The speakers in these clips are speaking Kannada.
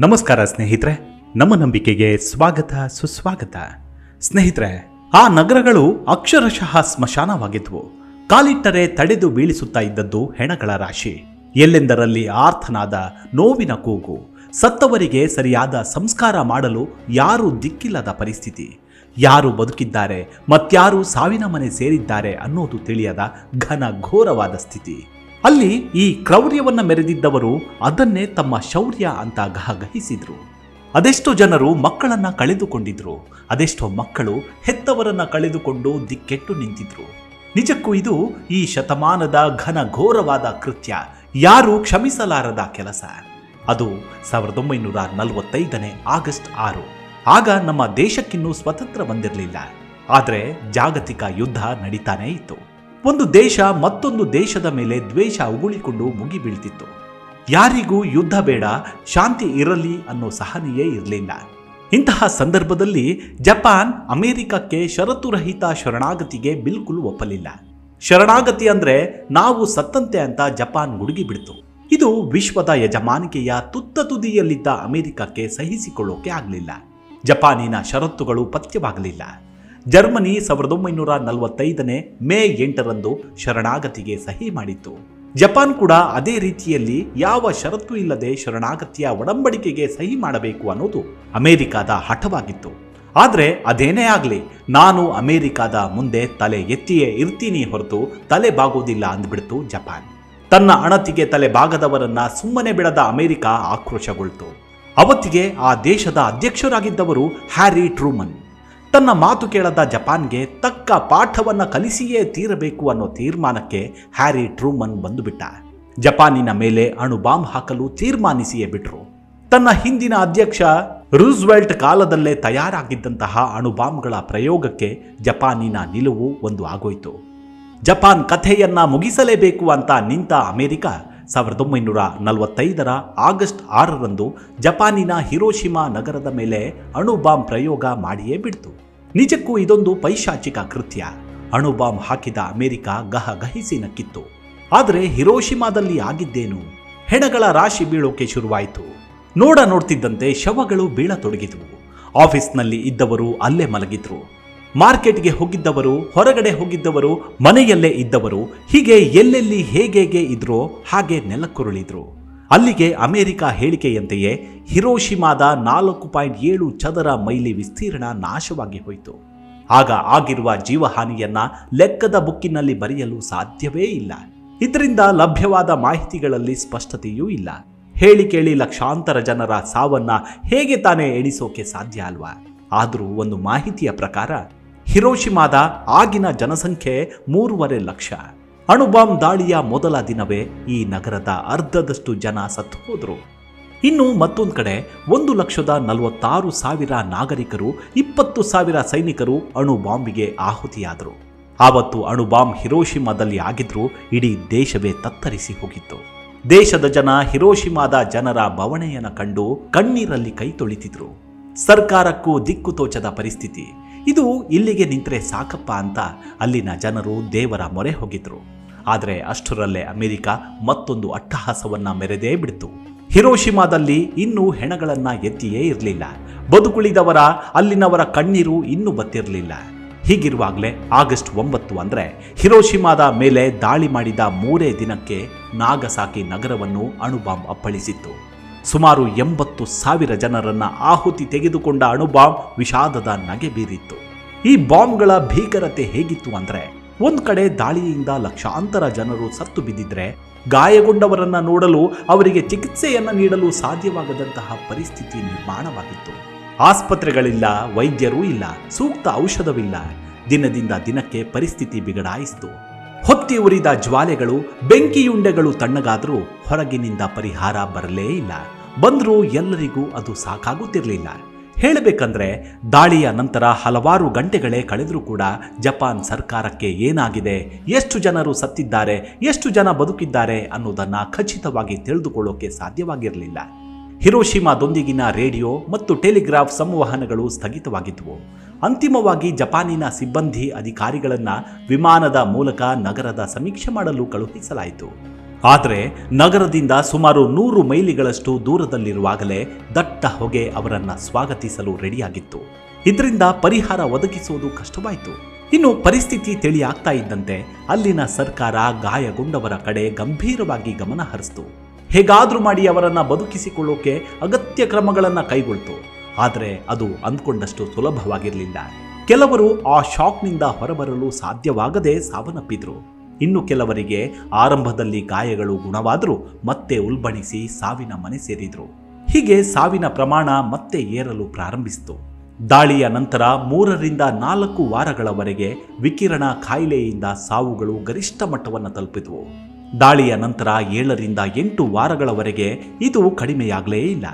ನಮಸ್ಕಾರ ಸ್ನೇಹಿತರೆ, ನಮ್ಮ ನಂಬಿಕೆಗೆ ಸ್ವಾಗತ, ಸುಸ್ವಾಗತ. ಸ್ನೇಹಿತರೆ, ಆ ನಗರಗಳು ಅಕ್ಷರಶಃ ಸ್ಮಶಾನವಾಗಿದ್ವು. ಕಾಲಿಟ್ಟರೆ ತಡೆದು ಬೀಳಿಸುತ್ತಾ ಇದ್ದದ್ದು ಹೆಣಗಳ ರಾಶಿ. ಎಲ್ಲೆಂದರಲ್ಲಿ ಆರ್ಥನಾದ ನೋವಿನ ಕೂಗು, ಸತ್ತವರಿಗೆ ಸರಿಯಾದ ಸಂಸ್ಕಾರ ಮಾಡಲು ಯಾರೂ ದಿಕ್ಕಿಲ್ಲದ ಪರಿಸ್ಥಿತಿ. ಯಾರು ಬದುಕಿದ್ದಾರೆ, ಮತ್ಯಾರು ಸಾವಿನ ಮನೆ ಸೇರಿದ್ದಾರೆ ಅನ್ನೋದು ತಿಳಿಯದ ಘನ ಘೋರವಾದ ಸ್ಥಿತಿ. ಅಲ್ಲಿ ಈ ಕ್ರೌರ್ಯವನ್ನು ಮೆರೆದಿದ್ದವರು ಅದನ್ನೇ ತಮ್ಮ ಶೌರ್ಯ ಅಂತ ಗಹಗಹಿಸಿದ್ರು ಅದೆಷ್ಟೋ ಜನರು ಮಕ್ಕಳನ್ನ ಕಳೆದುಕೊಂಡಿದ್ರು. ಅದೆಷ್ಟೋ ಮಕ್ಕಳು ಹೆತ್ತವರನ್ನ ಕಳೆದುಕೊಂಡು ದಿಕ್ಕೆಟ್ಟು ನಿಂತಿದ್ರು. ನಿಜಕ್ಕೂ ಇದು ಈ ಶತಮಾನದ ಘನ ಘೋರವಾದ ಕೃತ್ಯ. ಯಾರು ಕ್ಷಮಿಸಲಾರದ ಕೆಲಸ. ಅದು ಸಾವಿರದ ಒಂಬೈನೂರ ನಲವತ್ತೈದನೇ ಆಗಸ್ಟ್ ಆರು. ಆಗ ನಮ್ಮ ದೇಶಕ್ಕಿನ್ನೂ ಸ್ವತಂತ್ರ ಬಂದಿರಲಿಲ್ಲ. ಆದರೆ ಜಾಗತಿಕ ಯುದ್ಧ ನಡೀತಾನೇ ಇತ್ತು. ಒಂದು ದೇಶ ಮತ್ತೊಂದು ದೇಶದ ಮೇಲೆ ದ್ವೇಷ ಉಗುಳಿಕೊಂಡು ಮುಗಿಬೀಳ್ತಿತ್ತು. ಯಾರಿಗೂ ಯುದ್ಧ ಬೇಡ, ಶಾಂತಿ ಇರಲಿ ಅನ್ನೋ ಸಹನೆಯೇ ಇರಲಿಲ್ಲ. ಇಂತಹ ಸಂದರ್ಭದಲ್ಲಿ ಜಪಾನ್ ಅಮೆರಿಕಕ್ಕೆ ಷರತ್ತುರಹಿತ ಶರಣಾಗತಿಗೆ ಬಿಲ್ಕುಲ್ ಒಪ್ಪಲಿಲ್ಲ. ಶರಣಾಗತಿ ಅಂದ್ರೆ ನಾವು ಸತ್ತಂತೆ ಅಂತ ಜಪಾನ್ ಗುಡುಗಿಬಿಡ್ತು. ಇದು ವಿಶ್ವದ ಯಜಮಾನಿಕೆಯ ತುತ್ತ ತುದಿಯಲ್ಲಿದ್ದ ಅಮೆರಿಕಕ್ಕೆ ಸಹಿಸಿಕೊಳ್ಳೋಕೆ ಆಗಲಿಲ್ಲ. ಜಪಾನಿನ ಷರತ್ತುಗಳು ಪಥ್ಯವಾಗಲಿಲ್ಲ. ಜರ್ಮನಿ ಸಾವಿರದ ಒಂಬೈನೂರ ನಲವತ್ತೈದನೇ ಮೇ ಎಂಟರಂದು ಶರಣಾಗತಿಗೆ ಸಹಿ ಮಾಡಿತ್ತು. ಜಪಾನ್ ಕೂಡ ಅದೇ ರೀತಿಯಲ್ಲಿ ಯಾವ ಷರತ್ತು ಇಲ್ಲದೆ ಶರಣಾಗತಿಯ ಒಡಂಬಡಿಕೆಗೆ ಸಹಿ ಮಾಡಬೇಕು ಅನ್ನೋದು ಅಮೆರಿಕದ ಹಠವಾಗಿತ್ತು. ಆದರೆ ಅದೇನೇ ಆಗಲಿ, ನಾನು ಅಮೆರಿಕದ ಮುಂದೆ ತಲೆ ಎತ್ತಿಯೇ ಇರ್ತೀನಿ ಹೊರತು ತಲೆ ಬಾಗೋದಿಲ್ಲ ಅಂದ್ಬಿಡ್ತು ಜಪಾನ್. ತನ್ನ ಅಣತಿಗೆ ತಲೆ ಬಾಗದವರನ್ನ ಸುಮ್ಮನೆ ಬಿಡದ ಅಮೆರಿಕ ಆಕ್ರೋಶಗೊಳ್ತು. ಅವತ್ತಿಗೆ ಆ ದೇಶದ ಅಧ್ಯಕ್ಷರಾಗಿದ್ದವರು ಹ್ಯಾರಿ ಟ್ರೂಮನ್. ತನ್ನ ಮಾತು ಕೇಳದ ಜಪಾನ್ಗೆ ತಕ್ಕ ಪಾಠವನ್ನು ಕಲಿಸಿಯೇ ತೀರಬೇಕು ಅನ್ನೋ ತೀರ್ಮಾನಕ್ಕೆ ಹ್ಯಾರಿ ಟ್ರೂಮನ್ ಬಂದುಬಿಟ್ಟ. ಜಪಾನಿನ ಮೇಲೆ ಅಣು ಬಾಂಬ್ ಹಾಕಲು ತೀರ್ಮಾನಿಸಿಯೇ ಬಿಟ್ರು. ತನ್ನ ಹಿಂದಿನ ಅಧ್ಯಕ್ಷ ರೂಸ್ವೆಲ್ಟ್ ಕಾಲದಲ್ಲೇ ತಯಾರಾಗಿದ್ದಂತಹ ಅಣು ಬಾಂಬ್ಗಳ ಪ್ರಯೋಗಕ್ಕೆ ಜಪಾನಿನ ನಿಲುವು ಒಂದು ಆಗೋಯಿತು. ಜಪಾನ್ ಕಥೆಯನ್ನ ಮುಗಿಸಲೇಬೇಕು ಅಂತ ನಿಂತ ಅಮೆರಿಕ ಸಾವಿರದ ಒಂಬೈನೂರ ನಲವತ್ತೈದರ ಆಗಸ್ಟ್ ಆರರಂದು ಜಪಾನಿನ ಹಿರೋಶಿಮಾ ನಗರದ ಮೇಲೆ ಅಣು ಬಾಂಬ್ ಪ್ರಯೋಗ ಮಾಡಿಯೇ ಬಿಡ್ತು. ನಿಜಕ್ಕೂ ಇದೊಂದು ಪೈಶಾಚಿಕ ಕೃತ್ಯ. ಅಣು ಬಾಂಬ್ ಹಾಕಿದ ಅಮೆರಿಕ ಗಹಗಹಿಸಿ ನಕ್ಕಿತ್ತು. ಆದರೆ ಹಿರೋಶಿಮಾದಲ್ಲಿ ಆಗಿದ್ದೇನು? ಹೆಣಗಳ ರಾಶಿ ಬೀಳೋಕೆ ಶುರುವಾಯಿತು. ನೋಡ ನೋಡ್ತಿದ್ದಂತೆ ಶವಗಳು ಬೀಳತೊಡಗಿದವು. ಆಫೀಸ್ನಲ್ಲಿ ಇದ್ದವರು ಅಲ್ಲೇ ಮಲಗಿದ್ರು. ಮಾರ್ಕೆಟ್ಗೆ ಹೋಗಿದ್ದವರು, ಹೊರಗಡೆ ಹೋಗಿದ್ದವರು, ಮನೆಯಲ್ಲೇ ಇದ್ದವರು, ಹೀಗೆ ಎಲ್ಲೆಲ್ಲಿ ಹೇಗೆ ಇದ್ರೋ ಹಾಗೆ ನೆಲಕ್ಕುರುಳಿದ್ರು. ಅಲ್ಲಿಗೆ ಅಮೆರಿಕ ಹೇಳಿಕೆಯಂತೆಯೇ ಹಿರೋಶಿಮಾದ ನಾಲ್ಕು ಪಾಯಿಂಟ್ ಏಳು ಚದರ ಮೈಲಿ ವಿಸ್ತೀರ್ಣ ನಾಶವಾಗಿ ಹೋಯಿತು. ಆಗ ಆಗಿರುವ ಜೀವಹಾನಿಯನ್ನ ಲೆಕ್ಕದ ಬುಕ್ಕಿನಲ್ಲಿ ಬರೆಯಲು ಸಾಧ್ಯವೇ ಇಲ್ಲ. ಇದರಿಂದ ಲಭ್ಯವಾದ ಮಾಹಿತಿಗಳಲ್ಲಿ ಸ್ಪಷ್ಟತೆಯೂ ಇಲ್ಲ. ಹೇಳಿ ಕೇಳಿ ಲಕ್ಷಾಂತರ ಜನರ ಸಾವನ್ನ ಹೇಗೆ ತಾನೇ ಎಣಿಸೋಕೆ ಸಾಧ್ಯ ಅಲ್ವಾ? ಆದರೂ ಒಂದು ಮಾಹಿತಿಯ ಪ್ರಕಾರ ಹಿರೋಶಿಮಾದ ಆಗಿನ ಜನಸಂಖ್ಯೆ ಮೂರುವರೆ ಲಕ್ಷ. ಅಣುಬಾಂಬ್ ದಾಳಿಯ ಮೊದಲ ದಿನವೇ ಈ ನಗರದ ಅರ್ಧದಷ್ಟು ಜನ ಸತ್ತು ಹೋದ್ರು. ಇನ್ನು ಮತ್ತೊಂದು ಕಡೆ ಒಂದು ಲಕ್ಷದ ನಲವತ್ತಾರು ಸಾವಿರ ನಾಗರಿಕರು, ಇಪ್ಪತ್ತು ಸಾವಿರ ಸೈನಿಕರು ಅಣು ಬಾಂಬಿಗೆ ಆಹುತಿಯಾದರು. ಆವತ್ತು ಅಣುಬಾಂಬ್ ಹಿರೋಶಿಮಾದಲ್ಲಿ ಆಗಿದ್ರೂ ಇಡೀ ದೇಶವೇ ತತ್ತರಿಸಿ ಹೋಗಿತ್ತು. ದೇಶದ ಜನ ಹಿರೋಶಿಮಾದ ಜನರ ಬವಣೆಯನ್ನು ಕಂಡು ಕಣ್ಣೀರಲ್ಲಿ ಕೈ ತೊಳಿತಿದ್ರು. ಸರ್ಕಾರಕ್ಕೂ ದಿಕ್ಕು ತೋಚದ ಪರಿಸ್ಥಿತಿ. ಇದು ಇಲ್ಲಿಗೆ ನಿಂತರೆ ಸಾಕಪ್ಪ ಅಂತ ಅಲ್ಲಿನ ಜನರು ದೇವರ ಮೊರೆ ಹೋಗಿದ್ರು. ಆದರೆ ಅಷ್ಟರಲ್ಲೇ ಅಮೆರಿಕ ಮತ್ತೊಂದು ಅಟ್ಟಹಾಸವನ್ನ ಮೆರೆದೇ ಬಿಡ್ತು. ಹಿರೋಶಿಮಾದಲ್ಲಿ ಇನ್ನೂ ಹೆಣಗಳನ್ನ ಎತ್ತಿಯೇ ಇರಲಿಲ್ಲ. ಬದುಕುಳಿದವರ, ಅಲ್ಲಿನವರ ಕಣ್ಣೀರು ಇನ್ನೂ ಬತ್ತಿರಲಿಲ್ಲ. ಹೀಗಿರುವಾಗಲೇ ಆಗಸ್ಟ್ ಒಂಬತ್ತು ಅಂದರೆ ಹಿರೋಶಿಮಾದ ಮೇಲೆ ದಾಳಿ ಮಾಡಿದ ಮೂರೇ ದಿನಕ್ಕೆ ನಾಗಸಾಕಿ ನಗರವನ್ನು ಅಣುಬಾಂಬ್ ಅಪ್ಪಳಿಸಿತ್ತು. ಸುಮಾರು ಎಂಬತ್ತು ಸಾವಿರ ಜನರನ್ನ ಆಹುತಿ ತೆಗೆದುಕೊಂಡ ಅಣುಬಾಂಬ್ ವಿಷಾದದ ನಗೆ ಬೀರಿತ್ತು. ಈ ಬಾಂಬ್ಗಳ ಭೀಕರತೆ ಹೇಗಿತ್ತು ಅಂದ್ರೆ, ಒಂದ್ ಕಡೆ ದಾಳಿಯಿಂದ ಲಕ್ಷಾಂತರ ಜನರು ಸತ್ತು ಬಿದ್ದಿದ್ರೆ, ಗಾಯಗೊಂಡವರನ್ನ ನೋಡಲು ಅವರಿಗೆ ಚಿಕಿತ್ಸೆಯನ್ನ ನೀಡಲು ಸಾಧ್ಯವಾಗದಂತಹ ಪರಿಸ್ಥಿತಿ ನಿರ್ಮಾಣವಾಗಿತ್ತು. ಆಸ್ಪತ್ರೆಗಳಿಲ್ಲ, ವೈದ್ಯರೂ ಇಲ್ಲ, ಸೂಕ್ತ ಔಷಧವಿಲ್ಲ, ದಿನದಿಂದ ದಿನಕ್ಕೆ ಪರಿಸ್ಥಿತಿ ಬಿಗಡಾಯಿಸಿತು. ಹೊತ್ತಿ ಉರಿದ ಜ್ವಾಲೆಗಳು ಬೆಂಕಿಯುಂಡೆಗಳು ತಣ್ಣಗಾದರೂ ಹೊರಗಿನಿಂದ ಪರಿಹಾರ ಬರಲೇ ಇಲ್ಲ. ಬಂದರೂ ಎಲ್ಲರಿಗೂ ಅದು ಸಾಕಾಗುತ್ತಿರಲಿಲ್ಲ. ಹೇಳಬೇಕಂದ್ರೆ, ದಾಳಿಯ ನಂತರ ಹಲವಾರು ಗಂಟೆಗಳೇ ಕಳೆದರೂ ಕೂಡ ಜಪಾನ್ ಸರ್ಕಾರಕ್ಕೆ ಏನಾಗಿದೆ, ಎಷ್ಟು ಜನರು ಸತ್ತಿದ್ದಾರೆ, ಎಷ್ಟು ಜನ ಬದುಕಿದ್ದಾರೆ ಅನ್ನೋದನ್ನು ಖಚಿತವಾಗಿ ತಿಳಿದುಕೊಳ್ಳೋಕೆ ಸಾಧ್ಯವಾಗಿರಲಿಲ್ಲ. ಹಿರೋಶಿಮಾದೊಂದಿಗಿನ ರೇಡಿಯೋ ಮತ್ತು ಟೆಲಿಗ್ರಾಫ್ ಸಂವಹನಗಳು ಸ್ಥಗಿತವಾಗಿದ್ದವು ಅಂತಿಮವಾಗಿ ಜಪಾನಿನ ಸಿಬ್ಬಂದಿ ಅಧಿಕಾರಿಗಳನ್ನು ವಿಮಾನದ ಮೂಲಕ ನಗರದ ಸಮೀಕ್ಷೆ ಮಾಡಲು ಕಳುಹಿಸಲಾಯಿತು. ಆದರೆ ನಗರದಿಂದ ಸುಮಾರು ನೂರು ಮೈಲಿಗಳಷ್ಟು ದೂರದಲ್ಲಿರುವಾಗಲೇ ದಟ್ಟ ಹೊಗೆ ಅವರನ್ನು ಸ್ವಾಗತಿಸಲು ರೆಡಿಯಾಗಿತ್ತು. ಇದರಿಂದ ಪರಿಹಾರ ಒದಗಿಸುವುದು ಕಷ್ಟವಾಯಿತು. ಇನ್ನು ಪರಿಸ್ಥಿತಿ ತಿಳಿಯಾಗ್ತಾ ಇದ್ದಂತೆ ಅಲ್ಲಿನ ಸರ್ಕಾರ ಗಾಯಗೊಂಡವರ ಕಡೆ ಗಂಭೀರವಾಗಿ ಗಮನ ಹರಿಸ್ತು. ಹೇಗಾದ್ರೂ ಮಾಡಿ ಅವರನ್ನ ಬದುಕಿಸಿಕೊಳ್ಳೋಕೆ ಅಗತ್ಯ ಕ್ರಮಗಳನ್ನು ಕೈಗೊಳ್ತು. ಆದರೆ ಅದು ಅಂದ್ಕೊಂಡಷ್ಟು ಸುಲಭವಾಗಿರಲಿಲ್ಲ. ಕೆಲವರು ಆ ಶಾಕ್ನಿಂದ ಹೊರಬರಲು ಸಾಧ್ಯವಾಗದೆ ಸಾವನ್ನಪ್ಪಿದ್ರು. ಇನ್ನು ಕೆಲವರಿಗೆ ಆರಂಭದಲ್ಲಿ ಗಾಯಗಳು ಗುಣವಾದರೂ ಮತ್ತೆ ಉಲ್ಬಣಿಸಿ ಸಾವಿನ ಮನೆ ಸೇರಿದ್ರು. ಹೀಗೆ ಸಾವಿನ ಪ್ರಮಾಣ ಮತ್ತೆ ಏರಲು ಪ್ರಾರಂಭಿಸಿತು. ದಾಳಿಯ ನಂತರ ಮೂರರಿಂದ ನಾಲ್ಕು ವಾರಗಳವರೆಗೆ ವಿಕಿರಣ ಕಾಯಿಲೆಯಿಂದ ಸಾವುಗಳು ಗರಿಷ್ಠ ಮಟ್ಟವನ್ನು ತಲುಪಿದವು. ದಾಳಿಯ ನಂತರ ಏಳರಿಂದ ಎಂಟು ವಾರಗಳವರೆಗೆ ಇದು ಕಡಿಮೆಯಾಗಲೇ ಇಲ್ಲ.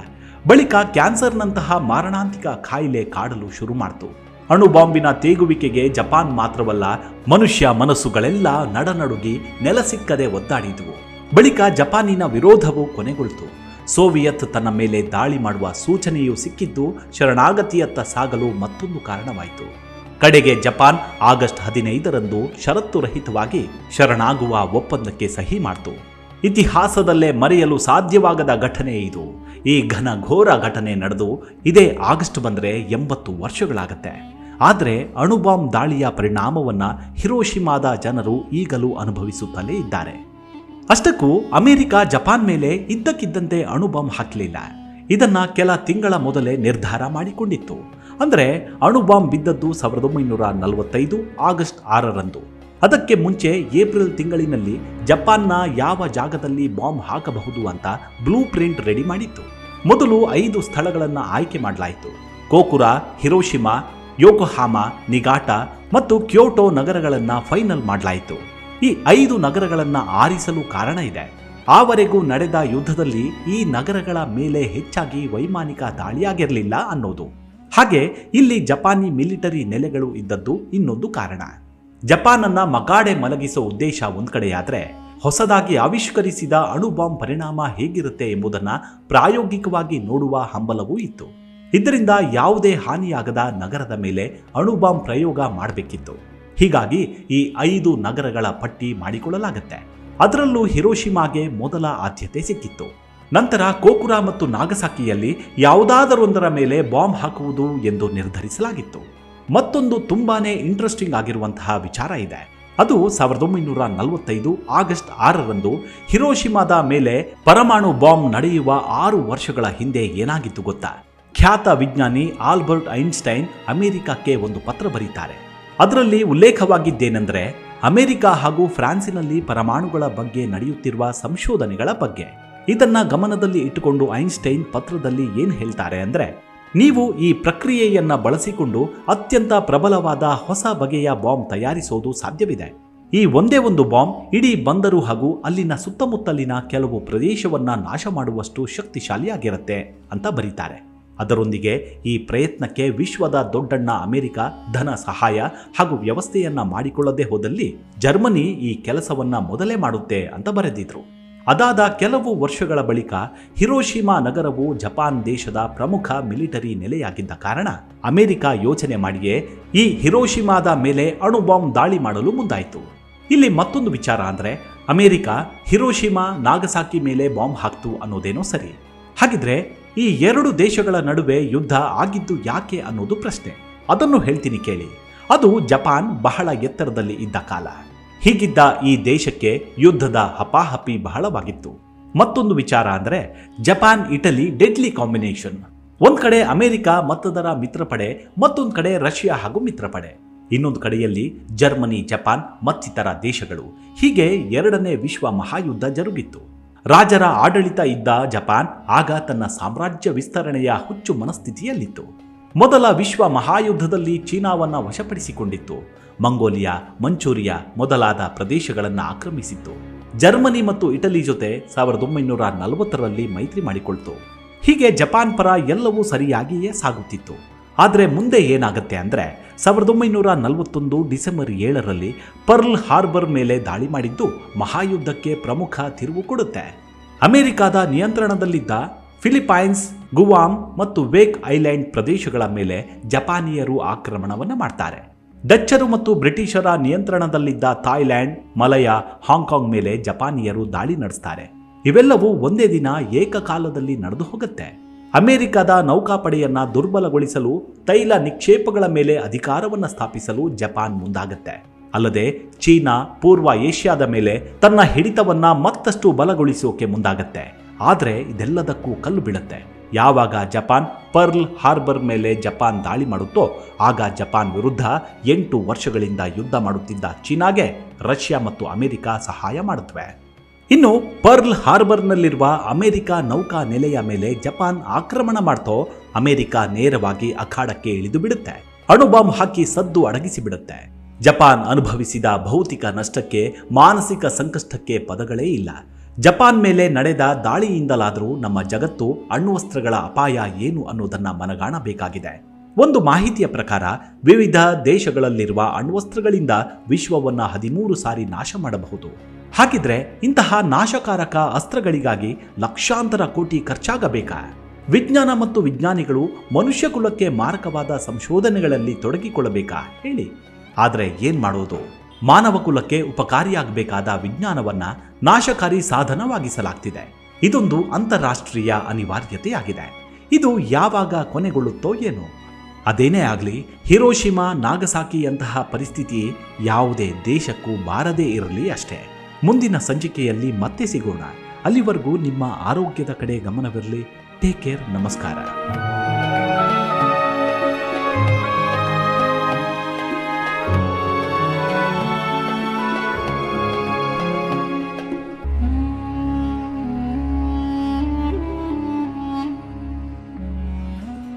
ಬಳಿಕ ಕ್ಯಾನ್ಸರ್ನಂತಹ ಮಾರಣಾಂತಿಕ ಕಾಯಿಲೆ ಕಾಡಲು ಶುರು ಮಾಡಿತು. ಅಣುಬಾಂಬಿನ ತೇಗುವಿಕೆಗೆ ಜಪಾನ್ ಮಾತ್ರವಲ್ಲ, ಮನುಷ್ಯ ಮನಸ್ಸುಗಳೆಲ್ಲ ನಡನಡುಗಿ ನೆಲಸಿಕ್ಕದೆ ಒದ್ದಾಡಿದವು. ಬಳಿಕ ಜಪಾನಿನ ವಿರೋಧವು ಕೊನೆಗೊಳ್ತು. ಸೋವಿಯತ್ ತನ್ನ ಮೇಲೆ ದಾಳಿ ಮಾಡುವ ಸೂಚನೆಯೂ ಸಿಕ್ಕಿದ್ದು, ಶರಣಾಗತಿಯತ್ತ ಸಾಗಲು ಮತ್ತೊಂದು ಕಾರಣವಾಯಿತು. ಕಡೆಗೆ ಜಪಾನ್ ಆಗಸ್ಟ್ ಹದಿನೈದರಂದು ಷರತ್ತು ರಹಿತವಾಗಿ ಶರಣಾಗುವ ಒಪ್ಪಂದಕ್ಕೆ ಸಹಿ ಮಾಡಿತು. ಇತಿಹಾಸದಲ್ಲೇ ಮರೆಯಲು ಸಾಧ್ಯವಾಗದ ಘಟನೆ ಇದು. ಈ ಘನ ಘೋರ ಘಟನೆ ನಡೆದು ಇದೇ ಆಗಸ್ಟ್ ಬಂದರೆ ಎಂಬತ್ತು ವರ್ಷಗಳಾಗತ್ತೆ. ಆದರೆ ಅಣುಬಾಂಬ್ ದಾಳಿಯ ಪರಿಣಾಮವನ್ನು ಹಿರೋಶಿಮಾದ ಜನರು ಈಗಲೂ ಅನುಭವಿಸುತ್ತಲೇ ಇದ್ದಾರೆ. ಅಷ್ಟಕ್ಕೂ ಅಮೆರಿಕ ಜಪಾನ್ ಮೇಲೆ ಇದ್ದಕ್ಕಿದ್ದಂತೆ ಅಣುಬಾಂಬ್ ಹಾಕಲಿಲ್ಲ. ಇದನ್ನು ಕೆಲ ತಿಂಗಳ ಮೊದಲೇ ನಿರ್ಧಾರ ಮಾಡಿಕೊಂಡಿತ್ತು. ಅಂದರೆ ಅಣುಬಾಂಬ್ ಬಿದ್ದದ್ದು ಸಾವಿರದ ಒಂಬೈನೂರ ನಲವತ್ತೈದು ಆಗಸ್ಟ್ ಆರರಂದು. ಅದಕ್ಕೆ ಮುಂಚೆ ಏಪ್ರಿಲ್ ತಿಂಗಳಿನಲ್ಲಿ ಜಪಾನ್ನ ಯಾವ ಜಾಗದಲ್ಲಿ ಬಾಂಬ್ ಹಾಕಬಹುದು ಅಂತ ಬ್ಲೂ ಪ್ರಿಂಟ್ ರೆಡಿ ಮಾಡಿತ್ತು. ಮೊದಲು ಐದು ಸ್ಥಳಗಳನ್ನು ಆಯ್ಕೆ ಮಾಡಲಾಯಿತು. ಕೋಕುರ ಹಿರೋಶಿಮಾ, ಯೋಕೋಹಾಮಾ ನಿಗಾಟ ಮತ್ತು ಕ್ಯೋಟೋ ನಗರಗಳನ್ನು ಫೈನಲ್ ಮಾಡಲಾಯಿತು. ಈ ಐದು ನಗರಗಳನ್ನು ಆರಿಸಲು ಕಾರಣ ಇದೆ. ಆವರೆಗೂ ನಡೆದ ಯುದ್ಧದಲ್ಲಿ ಈ ನಗರಗಳ ಮೇಲೆ ಹೆಚ್ಚಾಗಿ ವೈಮಾನಿಕ ದಾಳಿಯಾಗಿರಲಿಲ್ಲ ಅನ್ನೋದು. ಹಾಗೆ ಇಲ್ಲಿ ಜಪಾನಿ ಮಿಲಿಟರಿ ನೆಲೆಗಳು ಇದ್ದದ್ದು ಇನ್ನೊಂದು ಕಾರಣ. ಜಪಾನನ್ನ ಮಗಾಡೆ ಮಲಗಿಸೋ ಉದ್ದೇಶ ಒಂದು ಕಡೆಯಾದರೆ ಹೊಸದಾಗಿ ಆವಿಷ್ಕರಿಸಿದ ಅಣು ಬಾಂಬ್ ಪರಿಣಾಮ ಹೇಗಿರುತ್ತೆ ಎಂಬುದನ್ನ ಪ್ರಾಯೋಗಿಕವಾಗಿ ನೋಡುವ ಹಂಬಲವೂ ಇತ್ತು. ಇದರಿಂದ ಯಾವುದೇ ಹಾನಿಯಾಗದ ನಗರದ ಮೇಲೆ ಅಣು ಬಾಂಬ್ ಪ್ರಯೋಗ ಮಾಡಬೇಕಿತ್ತು. ಹೀಗಾಗಿ ಈ ಐದು ನಗರಗಳ ಪಟ್ಟಿ ಮಾಡಿಕೊಳ್ಳಲಾಗುತ್ತೆ. ಅದರಲ್ಲೂ ಹಿರೋಶಿಮಾಗೆ ಮೊದಲ ಆದ್ಯತೆ ಸಿಕ್ಕಿತ್ತು. ನಂತರ ಕೋಕುರ ಮತ್ತು ನಾಗಸಾಕಿಯಲ್ಲಿ ಯಾವುದಾದರೊಂದರ ಮೇಲೆ ಬಾಂಬ್ ಹಾಕುವುದು ಎಂದು ನಿರ್ಧರಿಸಲಾಗಿತ್ತು. ಮತ್ತೊಂದು ತುಂಬಾನೇ ಇಂಟ್ರೆಸ್ಟಿಂಗ್ ಆಗಿರುವಂತಹ ವಿಚಾರ ಇದೆ. ಅದು ಸಾವಿರದ ಒಂಬೈನೂರ ನಲವತ್ತೈದು ಆಗಸ್ಟ್ ಆರರಂದು ಹಿರೋಶಿಮಾದ ಮೇಲೆ ಪರಮಾಣು ಬಾಂಬ್ ನಡೆಯುವ ಆರು ವರ್ಷಗಳ ಹಿಂದೆ ಏನಾಗಿತ್ತು ಗೊತ್ತಾ? ಖ್ಯಾತ ವಿಜ್ಞಾನಿ ಆಲ್ಬರ್ಟ್ ಐನ್ಸ್ಟೈನ್ ಅಮೆರಿಕಕ್ಕೆ ಒಂದು ಪತ್ರ ಬರೀತಾರೆ. ಅದರಲ್ಲಿ ಉಲ್ಲೇಖವಾಗಿದ್ದೇನೆಂದರೆ, ಅಮೆರಿಕ ಹಾಗೂ ಫ್ರಾನ್ಸಿನಲ್ಲಿ ಪರಮಾಣುಗಳ ಬಗ್ಗೆ ನಡೆಯುತ್ತಿರುವ ಸಂಶೋಧನೆಗಳ ಬಗ್ಗೆ. ಇದನ್ನ ಗಮನದಲ್ಲಿ ಇಟ್ಟುಕೊಂಡು ಐನ್ಸ್ಟೈನ್ ಪತ್ರದಲ್ಲಿ ಏನು ಹೇಳ್ತಾರೆ ಅಂದ್ರೆ ನೀವು ಈ ಪ್ರಕ್ರಿಯೆಯನ್ನು ಬಳಸಿಕೊಂಡು ಅತ್ಯಂತ ಪ್ರಬಲವಾದ ಹೊಸ ಬಗೆಯ ಬಾಂಬ್ ತಯಾರಿಸೋದು ಸಾಧ್ಯವಿದೆ. ಈ ಒಂದೇ ಒಂದು ಬಾಂಬ್ ಇಡೀ ಬಂದರು ಹಾಗೂ ಅಲ್ಲಿನ ಸುತ್ತಮುತ್ತಲಿನ ಕೆಲವು ಪ್ರದೇಶವನ್ನ ನಾಶ ಮಾಡುವಷ್ಟು ಶಕ್ತಿಶಾಲಿಯಾಗಿರುತ್ತೆ ಅಂತ ಬರೀತಾರೆ. ಅದರೊಂದಿಗೆ ಈ ಪ್ರಯತ್ನಕ್ಕೆ ವಿಶ್ವದ ದೊಡ್ಡಣ್ಣ ಅಮೆರಿಕ ಧನ ಸಹಾಯ ಹಾಗೂ ವ್ಯವಸ್ಥೆಯನ್ನ ಮಾಡಿಕೊಳ್ಳದೆ ಹೋದಲ್ಲಿ ಜರ್ಮನಿ ಈ ಕೆಲಸವನ್ನ ಮೊದಲೇ ಮಾಡುತ್ತೆ ಅಂತ ಬರೆದಿದ್ರು. ಅದಾದ ಕೆಲವು ವರ್ಷಗಳ ಬಳಿಕ ಹಿರೋಶಿಮಾ ನಗರವು ಜಪಾನ್ ದೇಶದ ಪ್ರಮುಖ ಮಿಲಿಟರಿ ನೆಲೆಯಾಗಿದ್ದ ಕಾರಣ ಅಮೆರಿಕ ಯೋಚನೆ ಮಾಡಿಯೇ ಈ ಹಿರೋಶಿಮಾದ ಮೇಲೆ ಅಣು ಬಾಂಬ್ ದಾಳಿ ಮಾಡಲು ಮುಂದಾಯಿತು. ಇಲ್ಲಿ ಮತ್ತೊಂದು ವಿಚಾರ ಅಂದ್ರೆ ಅಮೆರಿಕ ಹಿರೋಶಿಮಾ ನಾಗಸಾಕಿ ಮೇಲೆ ಬಾಂಬ್ ಹಾಕ್ತು ಅನ್ನೋದೇನೋ ಸರಿ. ಹಾಗಿದ್ರೆ ಈ ಎರಡು ದೇಶಗಳ ನಡುವೆ ಯುದ್ಧ ಆಗಿದ್ದು ಯಾಕೆ ಅನ್ನೋದು ಪ್ರಶ್ನೆ. ಅದನ್ನು ಹೇಳ್ತೀನಿ ಕೇಳಿ. ಅದು ಜಪಾನ್ ಬಹಳ ಎತ್ತರದಲ್ಲಿ ಇದ್ದ ಕಾಲ. ಹೀಗಿದ್ದ ಈ ದೇಶಕ್ಕೆ ಯುದ್ಧದ ಹಪಾಹಪಿ ಬಹಳವಾಗಿತ್ತು. ಮತ್ತೊಂದು ವಿಚಾರ ಅಂದರೆ ಜಪಾನ್, ಇಟಲಿ ಡೆಡ್ಲಿ ಕಾಂಬಿನೇಷನ್. ಒಂದು ಕಡೆ ಅಮೆರಿಕ ಮತ್ತದರ ಮಿತ್ರಪಡೆ, ಮತ್ತೊಂದು ಕಡೆ ರಷ್ಯಾ ಹಾಗೂ ಮಿತ್ರಪಡೆ. ಇನ್ನೊಂದು ಕಡೆಯಲ್ಲಿ ಜರ್ಮನಿ, ಜಪಾನ್ ಮತ್ತಿತರ ದೇಶಗಳು. ಹೀಗೆ ಎರಡನೇ ವಿಶ್ವ ಮಹಾಯುದ್ಧ ಜರುಗಿತ್ತು. ರಾಜರ ಆಡಳಿತ ಇದ್ದ ಜಪಾನ್ ಆಗ ತನ್ನ ಸಾಮ್ರಾಜ್ಯ ವಿಸ್ತರಣೆಯ ಹುಚ್ಚು ಮನಸ್ಥಿತಿಯಲ್ಲಿತ್ತು ಮೊದಲ ವಿಶ್ವ ಮಹಾಯುದ್ಧದಲ್ಲಿ ಚೀನಾವನ್ನ ವಶಪಡಿಸಿಕೊಂಡಿತ್ತು. ಮಂಗೋಲಿಯಾ, ಮಂಚೂರಿಯಾ ಮೊದಲಾದ ಪ್ರದೇಶಗಳನ್ನು ಆಕ್ರಮಿಸಿತ್ತು. ಜರ್ಮನಿ ಮತ್ತು ಇಟಲಿ ಜೊತೆ ಸಾವಿರದ ಒಂಬೈನೂರ ನಲವತ್ತರಲ್ಲಿ ಮೈತ್ರಿ ಮಾಡಿಕೊಳ್ತು. ಹೀಗೆ ಜಪಾನ್ ಪರ ಎಲ್ಲವೂ ಸರಿಯಾಗಿಯೇ ಸಾಗುತ್ತಿತ್ತು. ಆದರೆ ಮುಂದೆ ಏನಾಗುತ್ತೆ ಅಂದರೆ ಸಾವಿರದ ಒಂಬೈನೂರ ನಲವತ್ತೊಂದು ಡಿಸೆಂಬರ್ ಏಳರಲ್ಲಿ ಪರ್ಲ್ ಹಾರ್ಬರ್ ಮೇಲೆ ದಾಳಿ ಮಾಡಿದ್ದು ಮಹಾಯುದ್ಧಕ್ಕೆ ಪ್ರಮುಖ ತಿರುವು ಕೊಡುತ್ತೆ. ಅಮೆರಿಕದ ನಿಯಂತ್ರಣದಲ್ಲಿದ್ದ ಫಿಲಿಪೈನ್ಸ್, ಗುವಾಮ್ ಮತ್ತು ವೇಕ್ ಐಲ್ಯಾಂಡ್ ಪ್ರದೇಶಗಳ ಮೇಲೆ ಜಪಾನಿಯರು ಆಕ್ರಮಣವನ್ನು ಮಾಡ್ತಾರೆ. ಡಚ್ಚರು ಮತ್ತು ಬ್ರಿಟಿಷರ ನಿಯಂತ್ರಣದಲ್ಲಿದ್ದ ಥಾಯ್ಲ್ಯಾಂಡ್ ಮಲಯ, ಹಾಂಗ್ಕಾಂಗ್ ಮೇಲೆ ಜಪಾನಿಯರು ದಾಳಿ ನಡೆಸ್ತಾರೆ. ಇವೆಲ್ಲವೂ ಒಂದೇ ದಿನ ಏಕಕಾಲದಲ್ಲಿ ನಡೆದು ಹೋಗುತ್ತೆ. ಅಮೆರಿಕದ ನೌಕಾಪಡೆಯನ್ನ ದುರ್ಬಲಗೊಳಿಸಲು ತೈಲ ನಿಕ್ಷೇಪಗಳ ಮೇಲೆ ಅಧಿಕಾರವನ್ನು ಸ್ಥಾಪಿಸಲು ಜಪಾನ್ ಮುಂದಾಗುತ್ತೆ. ಅಲ್ಲದೆ ಚೀನಾ, ಪೂರ್ವ ಏಷ್ಯಾದ ಮೇಲೆ ತನ್ನ ಹಿಡಿತವನ್ನ ಮತ್ತಷ್ಟು ಬಲಗೊಳಿಸೋಕೆ ಮುಂದಾಗತ್ತೆ. ಆದರೆ ಇದೆಲ್ಲದಕ್ಕೂ ಕಲ್ಲು ಬೀಳುತ್ತೆ. ಯಾವಾಗ ಜಪಾನ್ ಪರ್ಲ್ ಹಾರ್ಬರ್ ಮೇಲೆ ಜಪಾನ್ ದಾಳಿ ಮಾಡುತ್ತೋ ಆಗ ಜಪಾನ್ ವಿರುದ್ಧ ಎಂಟು ವರ್ಷಗಳಿಂದ ಯುದ್ಧ ಮಾಡುತ್ತಿದ್ದ ಚೀನಾಗೆ ರಷ್ಯಾ ಮತ್ತು ಅಮೆರಿಕ ಸಹಾಯ ಮಾಡುತ್ತವೆ. ಇನ್ನು ಪರ್ಲ್ ಹಾರ್ಬರ್ನಲ್ಲಿರುವ ಅಮೆರಿಕ ನೌಕಾ ನೆಲೆಯ ಮೇಲೆ ಜಪಾನ್ ಆಕ್ರಮಣ ಮಾಡ್ತೋ ಅಮೆರಿಕ ನೇರವಾಗಿ ಅಖಾಡಕ್ಕೆ ಇಳಿದು ಬಿಡುತ್ತೆ. ಅಣುಬಾಂಬ್ ಹಾಕಿ ಸದ್ದು ಅಡಗಿಸಿ ಬಿಡುತ್ತೆ. ಜಪಾನ್ ಅನುಭವಿಸಿದ ಭೌತಿಕ ನಷ್ಟಕ್ಕೆ, ಮಾನಸಿಕ ಸಂಕಷ್ಟಕ್ಕೆ ಪದಗಳೇ ಇಲ್ಲ. ಜಪಾನ್ ಮೇಲೆ ನಡೆದ ದಾಳಿಯಿಂದಲಾದರೂ ನಮ್ಮ ಜಗತ್ತು ಅಣ್ವಸ್ತ್ರಗಳ ಅಪಾಯ ಏನು ಅನ್ನೋದನ್ನ ಮನಗಾಣಬೇಕಾಗಿದೆ. ಒಂದು ಮಾಹಿತಿಯ ಪ್ರಕಾರ, ವಿವಿಧ ದೇಶಗಳಲ್ಲಿರುವ ಅಣ್ವಸ್ತ್ರಗಳಿಂದ ವಿಶ್ವವನ್ನ ಹದಿಮೂರು ಸಾರಿ ನಾಶ ಮಾಡಬಹುದು. ಹಾಗಿದ್ರೆ ಇಂತಹ ನಾಶಕಾರಕ ಅಸ್ತ್ರಗಳಿಗಾಗಿ ಲಕ್ಷಾಂತರ ಕೋಟಿ ಖರ್ಚಾಗಬೇಕಾ? ವಿಜ್ಞಾನ ಮತ್ತು ವಿಜ್ಞಾನಿಗಳು ಮನುಷ್ಯ ಕುಲಕ್ಕೆ ಮಾರಕವಾದ ಸಂಶೋಧನೆಗಳಲ್ಲಿ ತೊಡಗಿಕೊಳ್ಳಬೇಕಾ? ಹೇಳಿ. ಆದರೆ ಏನ್ ಮಾಡುವುದು? ಮಾನವ ಕುಲಕ್ಕೆ ಉಪಕಾರಿಯಾಗಬೇಕಾದ ವಿಜ್ಞಾನವನ್ನ ನಾಶಕಾರಿ ಸಾಧನವಾಗಿಸಲಾಗ್ತಿದೆ. ಇದೊಂದು ಅಂತಾರಾಷ್ಟ್ರೀಯ ಅನಿವಾರ್ಯತೆಯಾಗಿದೆ. ಇದು ಯಾವಾಗ ಕೊನೆಗೊಳ್ಳುತ್ತೋ ಏನೋ. ಅದೇನೇ ಆಗಲಿ, ಹಿರೋಶಿಮಾ, ನಾಗಸಾಕಿಯಂತಹ ಪರಿಸ್ಥಿತಿ ಯಾವುದೇ ದೇಶಕ್ಕೂ ಬಾರದೇ ಇರಲಿ ಅಷ್ಟೇ. ಮುಂದಿನ ಸಂಚಿಕೆಯಲ್ಲಿ ಮತ್ತೆ ಸಿಗೋಣ. ಅಲ್ಲಿವರೆಗೂ ನಿಮ್ಮ ಆರೋಗ್ಯದ ಕಡೆ ಗಮನವಿರಲಿ. ಟೇಕ್ ಕೇರ್ ನಮಸ್ಕಾರ.